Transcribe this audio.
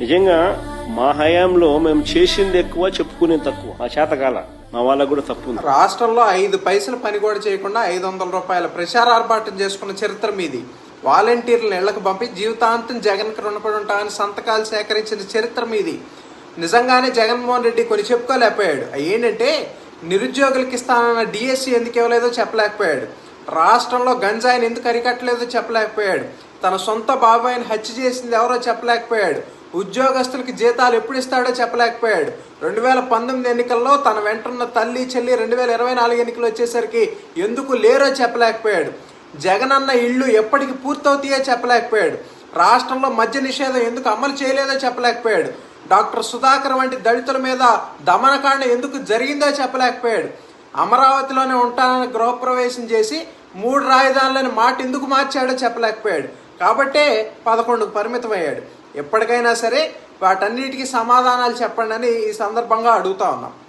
నిజంగా మా హయాంలో మేము చేసింది ఎక్కువ చెప్పుకునేది తక్కువ. మా చేతకాల మా వాళ్ళకు కూడా తప్పు ఉంది. రాష్ట్రంలో ఐదు పైసలు పని కూడా చేయకుండా ఐదు వందల రూపాయల ప్రచార ఆర్భాటం చేసుకున్న చరిత్ర మీది. వాలంటీర్లను ఇళ్ళకు పంపి జీవితాంతం జగన్కి రుణపడి ఉంటామని సంతకాలు సేకరించిన చరిత్ర మీది. నిజంగానే జగన్మోహన్ రెడ్డి కొన్ని చెప్పుకోలేకపోయాడు. అవి ఏంటంటే నిరుద్యోగులకి ఇస్తానన్న డిఎస్సి ఎందుకు ఇవ్వలేదో చెప్పలేకపోయాడు. రాష్ట్రంలో గంజాయిని ఎందుకు అరికట్టలేదో చెప్పలేకపోయాడు. తన సొంత బాబాయిని హత్య చేసింది ఎవరో చెప్పలేకపోయాడు. ఉద్యోగస్తులకి జీతాలు ఎప్పుడు ఇస్తాడో చెప్పలేకపోయాడు. రెండు వేల పంతొమ్మిది ఎన్నికల్లో తన వెంటున్న తల్లి చెల్లి రెండు వేల ఇరవై నాలుగు ఎన్నికలు వచ్చేసరికి ఎందుకు లేరో చెప్పలేకపోయాడు. జగనన్న ఇళ్ళు ఎప్పటికి పూర్తవుతాయో చెప్పలేకపోయాడు. రాష్ట్రంలో మద్య నిషేధం ఎందుకు అమలు చేయలేదో చెప్పలేకపోయాడు. డాక్టర్ సుధాకర్ వంటి దళితుల మీద దమనకాండ ఎందుకు జరిగిందో చెప్పలేకపోయాడు. అమరావతిలోనే ఉంటానని గృహప్రవేశం చేసి మూడు రాజధానులని మాట ఎందుకు మార్చాడో చెప్పలేకపోయాడు. కాబట్టే పదకొండుకు పరిమితమయ్యాడు. ఎప్పటికైనా సరే వాటన్నిటికీ సమాధానాలు చెప్పండి అని ఈ సందర్భంగా అడుగుతా ఉన్నాం.